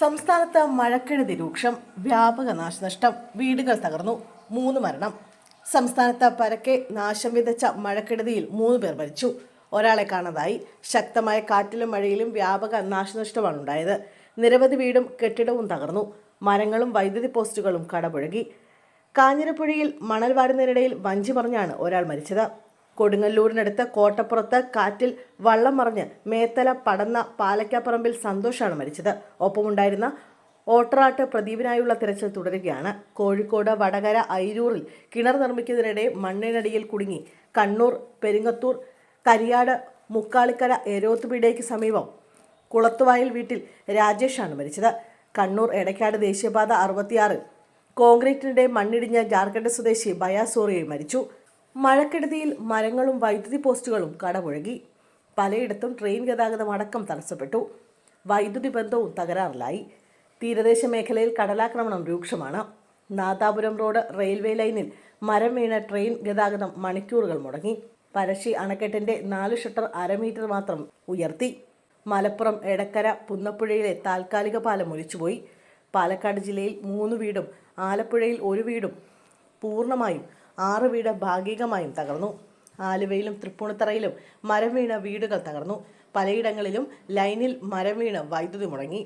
സംസ്ഥാനത്ത് മഴക്കെടുതി രൂക്ഷം വ്യാപക നാശനഷ്ടം വീടുകൾ തകർന്നു മൂന്ന് മരണം. സംസ്ഥാനത്ത് പരക്കെ നാശം വിതച്ച മഴക്കെടുതിയിൽ മൂന്ന് പേർ മരിച്ചു. ഒരാളെ കാണാതായി. ശക്തമായ കാറ്റിലും മഴയിലും വ്യാപക നാശനഷ്ടമാണ് ഉണ്ടായത്. നിരവധി വീടും കെട്ടിടവും തകർന്നു. മരങ്ങളും വൈദ്യുതി പോസ്റ്റുകളും കടപുഴകി. കാഞ്ഞിരപ്പുഴയിൽ മണൽ വാരുന്നതിനിടയിൽ വഞ്ചി പറഞ്ഞാണ് ഒരാൾ മരിച്ചത്. കൊടുങ്ങല്ലൂരിനടുത്ത് കോട്ടപ്പുറത്ത് കാറ്റിൽ വള്ളം മറിഞ്ഞ് മേത്തല പടന്ന പാലക്കാപ്പറമ്പിൽ സന്തോഷാണ് മരിച്ചത്. ഒപ്പമുണ്ടായിരുന്ന ഓട്ടറാട്ട് പ്രദീപിനായുള്ള തിരച്ചിൽ തുടരുകയാണ്. കോഴിക്കോട് വടകര ഐരൂറിൽ കിണർ നിർമ്മിക്കുന്നതിനിടെ മണ്ണിനടിയിൽ കുടുങ്ങി. കണ്ണൂർ പെരിങ്ങത്തൂർ കരിയാട് മുക്കാളിക്കര എരോത്തുപീടേക്ക് സമീപം കുളത്തുവായൽ വീട്ടിൽ രാജേഷാണ് മരിച്ചത്. കണ്ണൂർ എടക്കാട് ദേശീയപാത അറുപത്തിയാറിൽ കോൺക്രീറ്റിനിടെ മണ്ണിടിഞ്ഞ ജാർഖണ്ഡ് സ്വദേശി ബയാസോറിയെ മരിച്ചു. മഴക്കെടുതിയിൽ മരങ്ങളും വൈദ്യുതി പോസ്റ്റുകളും കടപുഴകി. പലയിടത്തും ട്രെയിൻ ഗതാഗതം അടക്കം തടസ്സപ്പെട്ടു. വൈദ്യുതി ബന്ധവും തകരാറിലായി. തീരദേശ മേഖലയിൽ കടലാക്രമണം രൂക്ഷമാണ്. നാദാപുരം റോഡ് റെയിൽവേ ലൈനിൽ മരം വീണ ട്രെയിൻ ഗതാഗതം മണിക്കൂറുകൾ മുടങ്ങി. പരശി അണക്കെട്ടിന്റെ നാല് ഷട്ടർ അരമീറ്റർ മാത്രം ഉയർത്തി. മലപ്പുറം എടക്കര പുന്നപ്പുഴയിലെ താൽക്കാലിക പാലം ഒലിച്ചുപോയി. പാലക്കാട് ജില്ലയിൽ മൂന്ന് വീടും ആലപ്പുഴയിൽ ഒരു വീടും പൂർണമായും ആറ് വീട് ഭാഗികമായും തകർന്നു. ആലുവയിലും തൃപ്പൂണിത്തറയിലും മരം വീണ വീടുകൾ തകർന്നു. പലയിടങ്ങളിലും ലൈനിൽ മരം വീണ് വൈദ്യുതി മുടങ്ങി.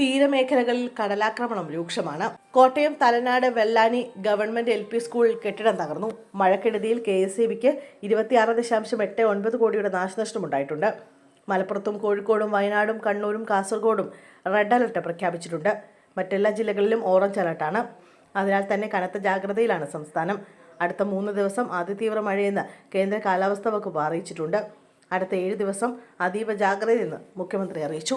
തീരമേഖലകളിൽ കടലാക്രമണം രൂക്ഷമാണ്. Kottayam Thalanad Vellani government L P school കെട്ടിടം തകർന്നു. മഴക്കെടുതിയിൽ കെ എസ് ഇ ബിക്ക് ഇരുപത്തിയാറ് ദശാംശം എട്ട് ഒൻപത് കോടിയുടെ നാശനഷ്ടമുണ്ടായിട്ടുണ്ട്. മലപ്പുറത്തും കോഴിക്കോടും വയനാടും കണ്ണൂരും കാസർഗോഡും റെഡ് അലർട്ട് പ്രഖ്യാപിച്ചിട്ടുണ്ട്. മറ്റെല്ലാ ജില്ലകളിലും ഓറഞ്ച് അലർട്ടാണ്. അതിനാൽ തന്നെ കനത്ത ജാഗ്രതയിലാണ് സംസ്ഥാനം. അടുത്ത മൂന്ന് ദിവസം അതിതീവ്ര മഴയെന്ന് കേന്ദ്ര കാലാവസ്ഥാ വകുപ്പ് അറിയിച്ചിട്ടുണ്ട്. അടുത്ത ഏഴ് ദിവസം അതീവ ജാഗ്രതയെന്ന് മുഖ്യമന്ത്രി അറിയിച്ചു.